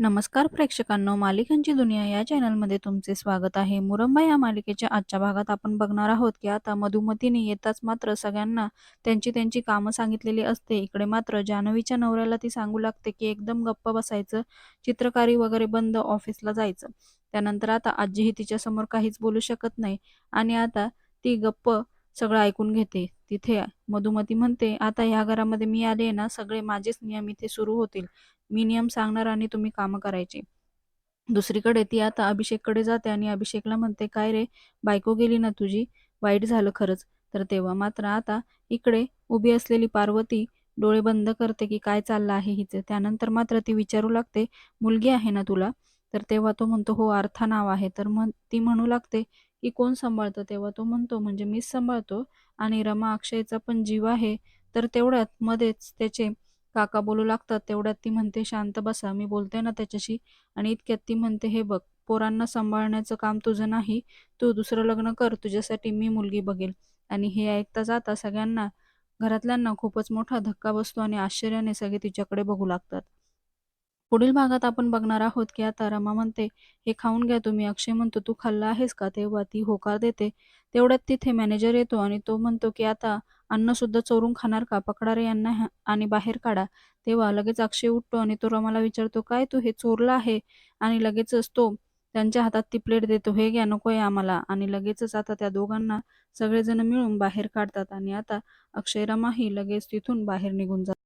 नमस्कार प्रेक्षकांनो मालिकांची दुनिया या चॅनलमध्ये तुमचे स्वागत आहे. मुरंबा या मालिकेच्या आजच्या भागात आपण बघणार आहोत की आता मधुमतीने येताच मात्र सगळ्यांना त्यांची त्यांची कामं सांगितलेली असते. इकडे मात्र जान्हवीच्या नवऱ्याला ती सांगू लागते की एकदम गप्प बसायचं चित्रकारी वगैरे बंद ऑफिसला जायचं. त्यानंतर आता आजीही तिच्यासमोर काहीच बोलू शकत नाही आणि आता ती गप्प सगळं ऐकून घेते. तिथे मधुमती म्हणते आता या घरामध्ये मी आले ना सगळे माझेच नियम इथे सुरू होतील. मी नियम सांगणार आणि तुम्ही कामं करायची. दुसरीकडे ती आता अभिषेककडे जाते आणि अभिषेकला म्हणते काय रे बायको गेली ना तुझी? वाईट झालं खरंच. तर तेव्हा मात्र आता इकडे उभी असलेली पार्वती डोळे बंद करते की काय चाललं आहे हिचं. त्यानंतर मात्र ती विचारू लागते मुलगी आहे ना तुला? तर तेव्हा तो म्हणतो हो अर्था नाव आहे. तर मग ती म्हणू लागते की कोण सांभाळतं तेव्हा तो म्हणतो म्हणजे मीच सांभाळतो आणि रमा अक्षयचा पण जीव आहे तर तेवढ्यात मध्येच त्याचे काका बोलू लागतात तेवढ्यात ती म्हणते शांत बसा मी बोलते ना त्याच्याशी आणि इतक्यात ती म्हणते हे बघ पोरांना सांभाळण्याचं काम तुझं नाही तू दुसरं लग्न कर तुझ्यासाठी मी मुलगी बघेल. आणि हे ऐकता जाता सगळ्यांना घरातल्यांना खूपच मोठा धक्का बसतो आणि आश्चर्याने सगळे तिच्याकडे बघू लागतात. पुढील भागात आपण बघणार आहोत की आता रमा म्हणते हे खाऊन घ्या तुम्ही. अक्षय म्हणतो तू खाल्ला आहेस का? तेव्हा ती होकार देते. तेवढ्यात तिथे मॅनेजर येतो आणि तो म्हणतो की आता अन्न सुद्धा चोरून खाणार का? पकडा रे यांना आणि बाहेर काढा. तेव्हा लगेच अक्षय उठतो आणि तो रमाला विचारतो काय तू हे चोरला आहे? आणि लगेचच तो त्यांच्या हातात ती प्लेट देतो हे घ्या नकोय आम्हाला. आणि लगेचच आता त्या दोघांना सगळेजण मिळून बाहेर काढतात आणि आता अक्षय रमाही लगेच तिथून बाहेर निघून जातात.